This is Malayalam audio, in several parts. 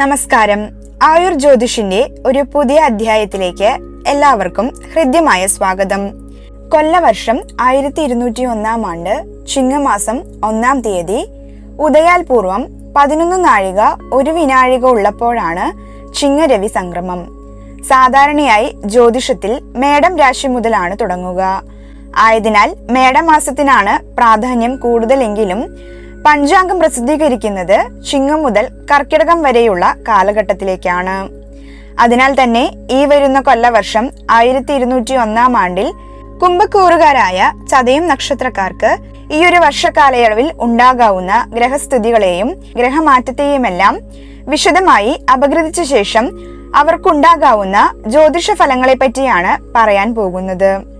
നമസ്കാരം. ആയുർ ജ്യോതിഷിന്റെ ഒരു പുതിയ അധ്യായത്തിലേക്ക് എല്ലാവർക്കും ഹൃദ്യമായ സ്വാഗതം. കൊല്ലവർഷം ആയിരത്തി ഇരുന്നൂറ്റി ഒന്നാം ആണ്ട് ചിങ്ങമാസം ഒന്നാം തീയതി ഉദയാൽപൂർവം പതിനൊന്ന് നാഴിക ഒരു വിനാഴിക ഉള്ളപ്പോഴാണ് ചിങ്ങരവി സംക്രമം. സാധാരണയായി ജ്യോതിഷത്തിൽ മേടം രാശി മുതലാണ് തുടങ്ങുക. ആയതിനാൽ മേടമാസത്തിനാണ് പ്രാധാന്യം കൂടുതലെങ്കിലും പഞ്ചാംഗം പ്രസിദ്ധീകരിക്കുന്നത് ചിങ്ങം മുതൽ കർക്കിടകം വരെയുള്ള കാലഘട്ടത്തിലേക്കാണ്. അതിനാൽ തന്നെ ഈ വരുന്ന കൊല്ലവർഷം ആയിരത്തി ഇരുന്നൂറ്റി ഒന്നാം ആണ്ടിൽ കുംഭക്കൂറുകാരായ ചതയം നക്ഷത്രക്കാർക്ക് ഈ ഒരു വർഷകാലയളവിൽ ഉണ്ടാകാവുന്ന ഗ്രഹസ്ഥിതികളെയും ഗ്രഹമാറ്റത്തെയുമെല്ലാം വിശദമായി അപഗ്രഥിച്ച ശേഷം അവർക്കുണ്ടാകാവുന്ന ജ്യോതിഷ ഫലങ്ങളെ പറ്റിയാണ് പറയാൻ പോകുന്നത്.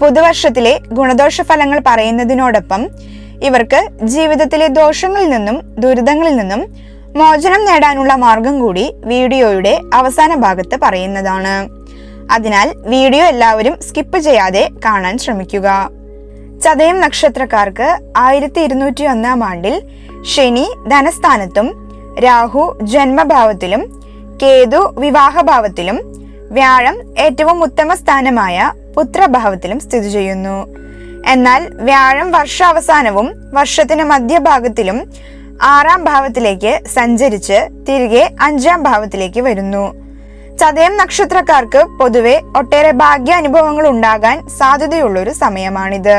പുതുവർഷത്തിലെ ഗുണദോഷ ഫലങ്ങൾ പറയുന്നതിനോടൊപ്പം ഇവർക്ക് ജീവിതത്തിലെ ദോഷങ്ങളിൽ നിന്നും ദുരിതങ്ങളിൽ നിന്നും മോചനം നേടാനുള്ള മാർഗം കൂടി വീഡിയോയുടെ അവസാന ഭാഗത്ത് പറയുന്നതാണ്. അതിനാൽ വീഡിയോ എല്ലാവരും സ്കിപ്പ് ചെയ്യാതെ കാണാൻ ശ്രമിക്കുക. ചതയം നക്ഷത്രക്കാർക്ക് ആയിരത്തി ഇരുന്നൂറ്റി ഒന്നാം ആണ്ടിൽ ശനി ധനസ്ഥാനത്തും രാഹു ജന്മഭാവത്തിലും കേതു വിവാഹഭാവത്തിലും വ്യാഴം ഏറ്റവും ഉത്തമ സ്ഥാനമായ പുത്രഭാവത്തിലും സ്ഥിതി ചെയ്യുന്നു. എന്നാൽ വ്യാഴം വർഷാവസാനവും വർഷത്തിന് മധ്യഭാഗത്തിലും ആറാം ഭാവത്തിലേക്ക് സഞ്ചരിച്ച് തിരികെ അഞ്ചാം ഭാവത്തിലേക്ക് വരുന്നു. ചതയം നക്ഷത്രക്കാർക്ക് പൊതുവെ ഒട്ടേറെ ഭാഗ്യാനുഭവങ്ങൾ ഉണ്ടാകാൻ സാധ്യതയുള്ള ഒരു സമയമാണിത്.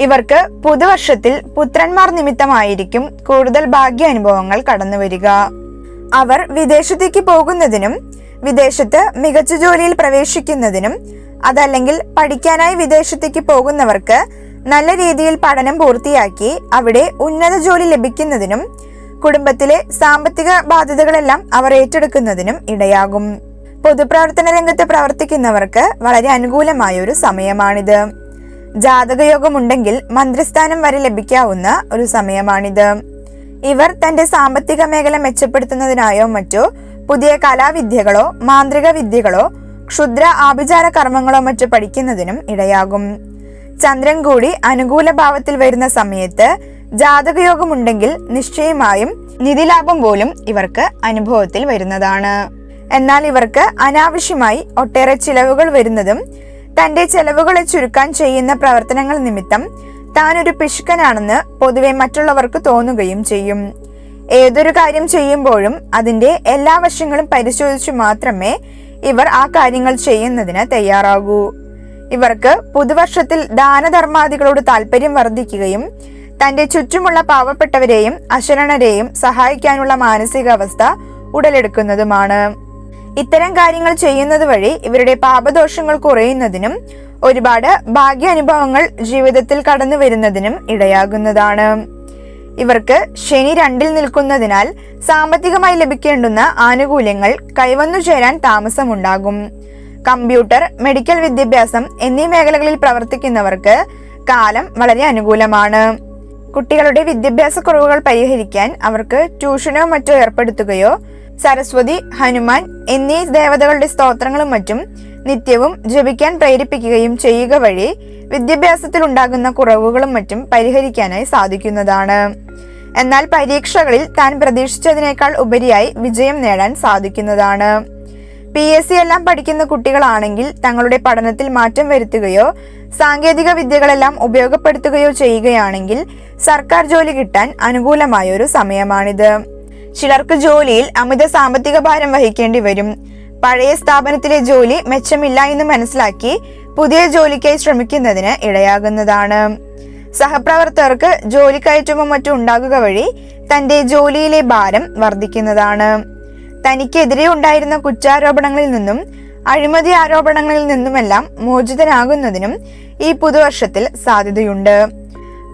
ഇവർക്ക് പുതുവർഷത്തിൽ പുത്രന്മാർ നിമിത്തമായിരിക്കും കൂടുതൽ ഭാഗ്യാനുഭവങ്ങൾ കടന്നു വരിക അവർ വിദേശത്തേക്ക് പോകുന്നതിനും വിദേശത്ത് മികച്ച ജോലിയിൽ പ്രവേശിക്കുന്നതിനും അതല്ലെങ്കിൽ പഠിക്കാനായി വിദേശത്തേക്ക് പോകുന്നവർക്ക് നല്ല രീതിയിൽ പഠനം പൂർത്തിയാക്കി അവിടെ ഉന്നത ജോലി ലഭിക്കുന്നതിനും കുടുംബത്തിലെ സാമ്പത്തിക ബാധ്യതകളെല്ലാം അവർ ഏറ്റെടുക്കുന്നതിനും ഇടയാകും. പൊതുപ്രവർത്തന രംഗത്ത് പ്രവർത്തിക്കുന്നവർക്ക് വളരെ അനുകൂലമായ ഒരു സമയമാണിത്. ജാതകയോഗമുണ്ടെങ്കിൽ മന്ത്രിസ്ഥാനം വരെ ലഭിക്കാവുന്ന ഒരു സമയമാണിത്. ഇവർ തന്റെ സാമ്പത്തിക മേഖല മെച്ചപ്പെടുത്തുന്നതിനായോ മറ്റോ പുതിയ കലാവിദ്യകളോ മാന്ത്രിക വിദ്യകളോ ക്ഷുദ്ര ആഭിചാര കർമ്മങ്ങളോ മറ്റു പഠിക്കുന്നതിനും ഇടയാകും. ചന്ദ്രൻ കൂടി അനുകൂല ഭാവത്തിൽ വരുന്ന സമയത്ത് ജാതകയോഗമുണ്ടെങ്കിൽ നിശ്ചയമായും നിധിലാഭം പോലും ഇവർക്ക് അനുഭവത്തിൽ വരുന്നതാണ്. എന്നാൽ ഇവർക്ക് അനാവശ്യമായി ഒട്ടേറെ ചിലവുകൾ വരുന്നതും തന്റെ ചെലവുകളെ ചുരുക്കാൻ ചെയ്യുന്ന പ്രവർത്തനങ്ങൾ നിമിത്തം താൻ ഒരു പിശുക്കനാണെന്ന് പൊതുവെ മറ്റുള്ളവർക്ക് തോന്നുകയും ചെയ്യും. ഏതൊരു കാര്യം ചെയ്യുമ്പോഴും അതിന്റെ എല്ലാ വശങ്ങളും പരിശോധിച്ചു മാത്രമേ ഇവർ ആ കാര്യങ്ങൾ ചെയ്യുന്നതിന് തയ്യാറാകൂ. ഇവർക്ക് പുതുവർഷത്തിൽ ദാനധർമാദികളോട് താല്പര്യം വർദ്ധിക്കുകയും തന്റെ ചുറ്റുമുള്ള പാവപ്പെട്ടവരെയും അശരണരെയും സഹായിക്കാനുള്ള മാനസികാവസ്ഥ ഉടലെടുക്കുന്നതുമാണ്. ഇത്തരം കാര്യങ്ങൾ ചെയ്യുന്നത് വഴി ഇവരുടെ പാപദോഷങ്ങൾ കുറയുന്നതിനും ഒരുപാട് ഭാഗ്യാനുഭവങ്ങൾ ജീവിതത്തിൽ കടന്നു വരുന്നതിനും ഇടയാകുന്നതാണ്. ഇവർക്ക് ശനി രണ്ടിൽ നിൽക്കുന്നതിനാൽ സാമ്പത്തികമായി ലഭിക്കേണ്ടുന്ന ആനുകൂല്യങ്ങൾ കൈവന്നു ചേരാൻ താമസമുണ്ടാകും. കമ്പ്യൂട്ടർ മെഡിക്കൽ വിദ്യാഭ്യാസം എന്നീ മേഖലകളിൽ പ്രവർത്തിക്കുന്നവർക്ക് കാലം വളരെ അനുകൂലമാണ്. കുട്ടികളുടെ വിദ്യാഭ്യാസ കുറവുകൾ പരിഹരിക്കാൻ അവർക്ക് ട്യൂഷനോ മറ്റോ ഏർപ്പെടുത്തുകയോ സരസ്വതി ഹനുമാൻ എന്നീ ദേവതകളുടെ സ്തോത്രങ്ങളും മറ്റും നിത്യവും ജപിക്കാൻ പ്രേരിപ്പിക്കുകയും ചെയ്യുക വഴി വിദ്യാഭ്യാസത്തിൽ ഉണ്ടാകുന്ന കുറവുകളും മറ്റും പരിഹരിക്കാനായി സാധിക്കുന്നതാണ്. എന്നാൽ പരീക്ഷകളിൽ താൻ പ്രതീക്ഷിച്ചതിനേക്കാൾ ഉപരിയായി വിജയം നേടാൻ സാധിക്കുന്നതാണ്. പി. എസ്. സി. എല്ലാം പഠിക്കുന്ന കുട്ടികളാണെങ്കിൽ തങ്ങളുടെ പഠനത്തിൽ മാറ്റം വരുത്തുകയോ സാങ്കേതിക വിദ്യകളെല്ലാം ഉപയോഗപ്പെടുത്തുകയോ ചെയ്യുകയാണെങ്കിൽ സർക്കാർ ജോലി കിട്ടാൻ അനുകൂലമായ ഒരു സമയമാണിത്. ചിലർക്ക് ജോലിയിൽ അമിത സാമ്പത്തിക ഭാരം വഹിക്കേണ്ടി വരും. പഴയ സ്ഥാപനത്തിലെ ജോലി മെച്ചമില്ല എന്ന് മനസ്സിലാക്കി പുതിയ ജോലിക്കായി ശ്രമിക്കുന്നതിന് ഇടയാകുന്നതാണ്. സഹപ്രവർത്തകർക്ക് ജോലി കയറ്റമോ മറ്റും ഉണ്ടാകുക വഴി തന്റെ ജോലിയിലെ ഭാരം വർദ്ധിക്കുന്നതാണ്. തനിക്കെതിരെ ഉണ്ടായിരുന്ന കുറ്റാരോപണങ്ങളിൽ നിന്നും അഴിമതി ആരോപണങ്ങളിൽ നിന്നുമെല്ലാം മോചിതനാകുന്നതിനും ഈ പുതുവർഷത്തിൽ സാധ്യതയുണ്ട്.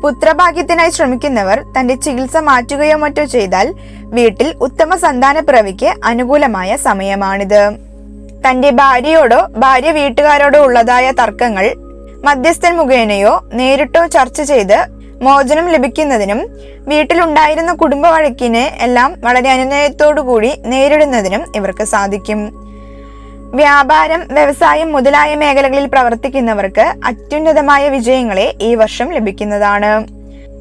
പുത്രഭാഗ്യത്തിനായി ശ്രമിക്കുന്നവർ തന്റെ ചികിത്സ മാറ്റുകയോ മറ്റോ ചെയ്താൽ വീട്ടിൽ ഉത്തമ സന്താന പിറവിക്ക് അനുകൂലമായ സമയമാണിത്. തന്റെ ഭാര്യയോടോ ഭാര്യ വീട്ടുകാരോടോ ഉള്ളതായ തർക്കങ്ങൾ മധ്യസ്ഥൻ മുഖേനയോ നേരിട്ടോ ചർച്ച ചെയ്ത് മോചനം ലഭിക്കുന്നതിനും വീട്ടിലുണ്ടായിരുന്ന കുടുംബ വഴക്കിനെ എല്ലാം വളരെ അനുനയത്തോടുകൂടി നേരിടുന്നതിനും ഇവർക്ക് സാധിക്കും. വ്യാപാരം വ്യവസായം മുതലായ മേഖലകളിൽ പ്രവർത്തിക്കുന്നവർക്ക് അത്യുന്നതമായ വിജയങ്ങളെ ഈ വർഷം ലഭിക്കുന്നതാണ്.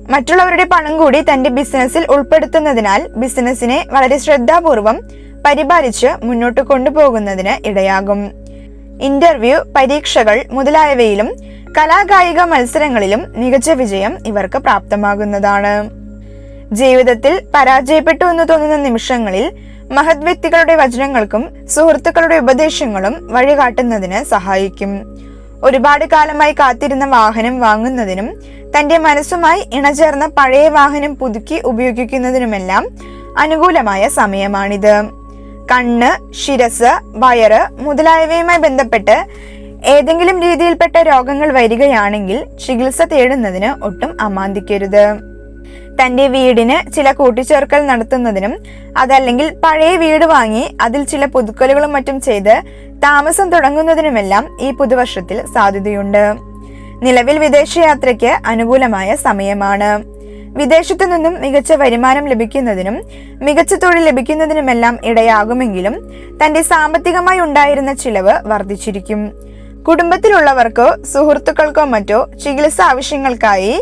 മറ്റുള്ളവരുടെ പണം കൂടി തന്റെ ബിസിനസ്സിൽ ഉൾപ്പെടുത്തുന്നതിനാൽ ബിസിനസ്സിനെ വളരെ ശ്രദ്ധാപൂർവം പരിപാലിച്ച് മുന്നോട്ട് കൊണ്ടുപോകുന്നതിന് ഇടയാകും. ഇന്റർവ്യൂ പരീക്ഷകൾ മുതലായവയിലും കലാകായിക മത്സരങ്ങളിലും മികച്ച വിജയം ഇവർക്ക് പ്രാപ്തമാകുന്നതാണ്. ജീവിതത്തിൽ പരാജയപ്പെട്ടു എന്ന് തോന്നുന്ന നിമിഷങ്ങളിൽ മഹത് വ്യക്തികളുടെ വചനങ്ങൾക്കും സുഹൃത്തുക്കളുടെ ഉപദേശങ്ങളും വഴികാട്ടുന്നതിന് സഹായിക്കും. ഒരുപാട് കാലമായി കാത്തിരുന്ന വാഹനം വാങ്ങുന്നതിനും തന്റെ മനസ്സുമായി ഇണചേർന്ന പഴയ വാഹനം പുതുക്കി ഉപയോഗിക്കുന്നതിനുമെല്ലാം അനുകൂലമായ സമയമാണിത്. കണ്ണ് ശിരസ് വയറ് മുതലായവയുമായി ബന്ധപ്പെട്ട് ഏതെങ്കിലും രീതിയിൽപ്പെട്ട രോഗങ്ങൾ വരികയാണെങ്കിൽ ചികിത്സ തേടുന്നതിന് ഒട്ടും അമാന്തിക്കരുത്. തന്റെ വീടിന് ചില കൂട്ടിച്ചേർക്കൽ നടത്തുന്നതിനും അതല്ലെങ്കിൽ പഴയ വീട് വാങ്ങി അതിൽ ചില പുതുക്കലുകളും മറ്റും ചെയ്ത് താമസം തുടങ്ങുന്നതിനുമെല്ലാം ഈ പുതുവർഷത്തിൽ സാധ്യതയുണ്ട്. നിലവിൽ വിദേശയാത്രയ്ക്ക് അനുകൂലമായ സമയമാണ്. വിദേശത്തു നിന്നും മികച്ച വരുമാനം ലഭിക്കുന്നതിനും മികച്ച തൊഴിൽ ലഭിക്കുന്നതിനുമെല്ലാം ഇടയാകുമെങ്കിലും തന്റെ സാമ്പത്തികമായി ഉണ്ടായിരുന്ന ചിലവ് വർദ്ധിച്ചിരിക്കും. കുടുംബത്തിലുള്ളവർക്കോ സുഹൃത്തുക്കൾക്കോ മറ്റോ ചികിത്സ ആവശ്യങ്ങൾക്കായി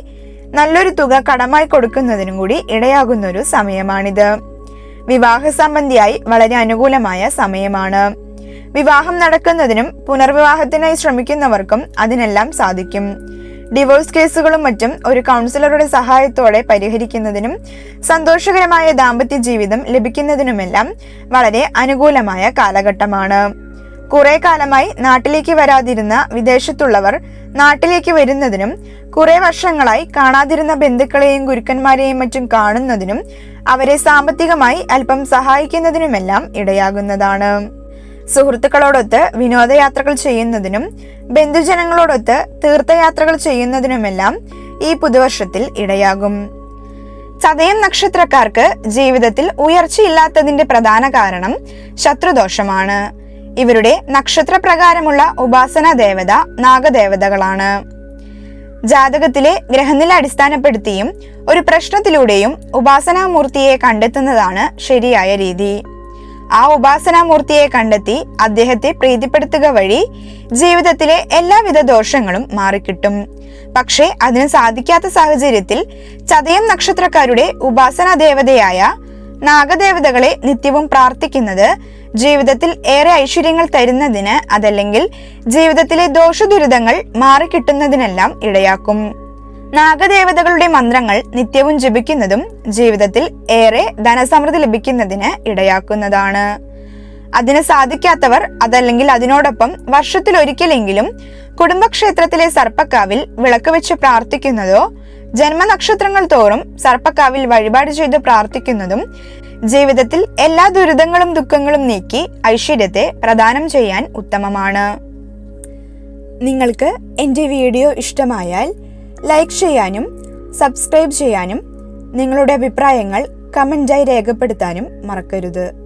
നല്ലൊരു തുക കടമായി കൊടുക്കുന്നതിനും കൂടി ഇടയാകുന്ന ഒരു സമയമാണിത്. വിവാഹ സംബന്ധിയായി വളരെ അനുകൂലമായ സമയമാണ്. വിവാഹം നടക്കുന്നതിനും പുനർവിവാഹത്തിനായി ശ്രമിക്കുന്നവർക്കും അതിനെല്ലാം സാധിക്കും. ഡിവോഴ്സ് കേസുകളും മറ്റും ഒരു കൗൺസിലറുടെ സഹായത്തോടെ പരിഹരിക്കുന്നതിനും സന്തോഷകരമായ ദാമ്പത്യ ജീവിതം ലഭിക്കുന്നതിനുമെല്ലാം വളരെ അനുകൂലമായ കാലഘട്ടമാണ്. കുറെ കാലമായി നാട്ടിലേക്ക് വരാതിരുന്ന വിദേശത്തുള്ളവർ നാട്ടിലേക്ക് വരുന്നതിനും കുറെ വർഷങ്ങളായി കാണാതിരുന്ന ബന്ധുക്കളെയും ഗുരുക്കന്മാരെയും മറ്റും കാണുന്നതിനും അവരെ സാമ്പത്തികമായി അല്പം സഹായിക്കുന്നതിനുമെല്ലാം ഇടയാകുന്നതാണ്. സുഹൃത്തുക്കളോടൊത്ത് വിനോദയാത്രകൾ ചെയ്യുന്നതിനും ബന്ധുജനങ്ങളോടൊത്ത് തീർത്ഥയാത്രകൾ ചെയ്യുന്നതിനുമെല്ലാം ഈ പുതുവർഷത്തിൽ ഇടയാകും. ചതയം നക്ഷത്രക്കാർക്ക് ജീവിതത്തിൽ ഉയർച്ചയില്ലാത്തതിന്റെ പ്രധാന കാരണം ശത്രുദോഷമാണ്. ഇവരുടെ നക്ഷത്രപ്രകാരമുള്ള ഉപാസന ദേവത നാഗദേവതകളാണ്. ജാതകത്തിലെ ഗ്രഹനില അടിസ്ഥാനപ്പെടുത്തിയും ഒരു പ്രശ്നത്തിലൂടെയും ഉപാസനാമൂർത്തിയെ കണ്ടെത്തുന്നതാണ് ശരിയായ രീതി. ആ ഉപാസനാമൂർത്തിയെ കണ്ടെത്തി അദ്ദേഹത്തെ പ്രീതിപ്പെടുത്തുക വഴി ജീവിതത്തിലെ എല്ലാവിധ ദോഷങ്ങളും മാറിക്കിട്ടും. പക്ഷേ അതിന് സാധിക്കാത്ത സാഹചര്യത്തിൽ ചതയം നക്ഷത്രക്കാരുടെ ഉപാസനാ ദേവതയായ നാഗദേവതകളെ നിത്യവും പ്രാർത്ഥിക്കുന്നത് ജീവിതത്തിൽ ഏറെ ഐശ്വര്യങ്ങൾ തരുന്നതിന് അതല്ലെങ്കിൽ ജീവിതത്തിലെ ദോഷദുരിതങ്ങൾ മാറിക്കിട്ടുന്നതിനെല്ലാം ഇടയാക്കും. നാഗദേവതകളുടെ മന്ത്രങ്ങൾ നിത്യവും ജപിക്കുന്നതും ജീവിതത്തിൽ ഏറെ ധനസമൃദ്ധി ലഭിക്കുന്നതിന് ഇടയാക്കുന്നതാണ്. അതിന് സാധിക്കാത്തവർ അതല്ലെങ്കിൽ അതിനോടൊപ്പം വർഷത്തിൽ ഒരിക്കലെങ്കിലും കുടുംബക്ഷേത്രത്തിലെ സർപ്പക്കാവിൽ വിളക്ക് വെച്ച് പ്രാർത്ഥിക്കുന്നതോ ജന്മനക്ഷത്രങ്ങൾ തോറും സർപ്പക്കാവിൽ വഴിപാട് ചെയ്ത് പ്രാർത്ഥിക്കുന്നതും ജീവിതത്തിൽ എല്ലാ ദുരിതങ്ങളും ദുഃഖങ്ങളും നീക്കി ഐശ്വര്യത്തെ പ്രദാനം ചെയ്യാൻ ഉത്തമമാണ്. നിങ്ങൾക്ക് എന്റെ വീഡിയോ ഇഷ്ടമായാൽ ലൈക്ക് ചെയ്യാനും സബ്സ്ക്രൈബ് ചെയ്യാനും നിങ്ങളുടെ അഭിപ്രായങ്ങൾ കമന്റായി രേഖപ്പെടുത്താനും മറക്കരുത്.